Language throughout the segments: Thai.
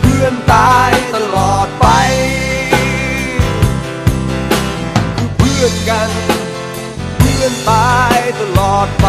เพื่อนตายตลอดไป คือเพื่อนกัน เพื่อนตายตลอดไป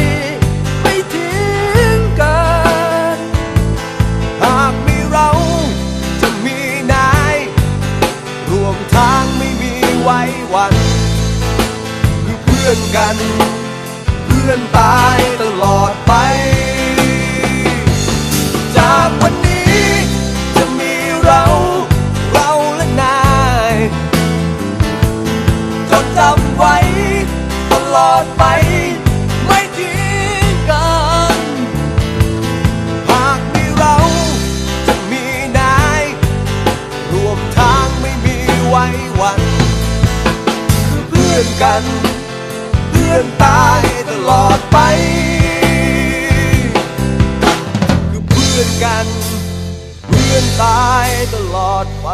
กัน เพื่อนตายตลอดไป จากวันนี้จะมีเรา เราและนายจดจำไว้ตลอดไปไม่ทิ้งกันหากมีเราจะมีนายรวมทางไม่มีไว้วันคือเพื่อนกัน เพื่อนตายตลอดไป คือเพื่อนกัน เพื่อนตายตลอดไป